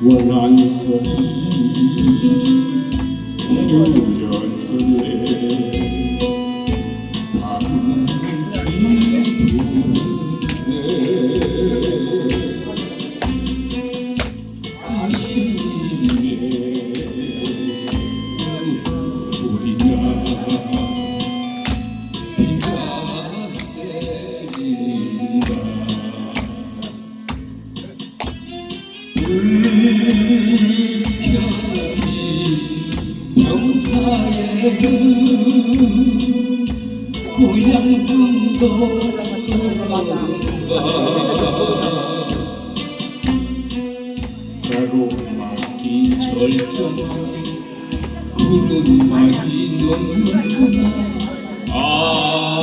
원한선 유연선에 불켜진 병사의 고향 꿈도 가로막힌 절정 구름만이 넘는구나 아한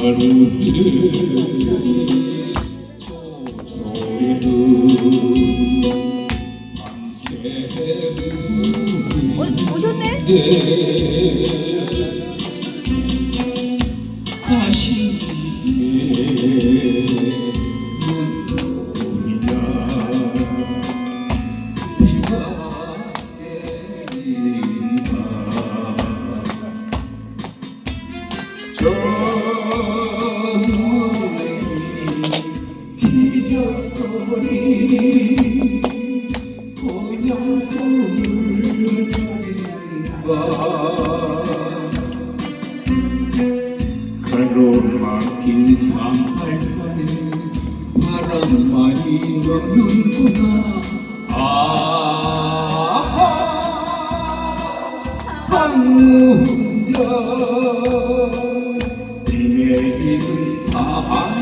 산마루에 소소리는 밤새는 어, 오셨네? 가 바람만이 넘는구나 아하 황무자 비 내리는 밤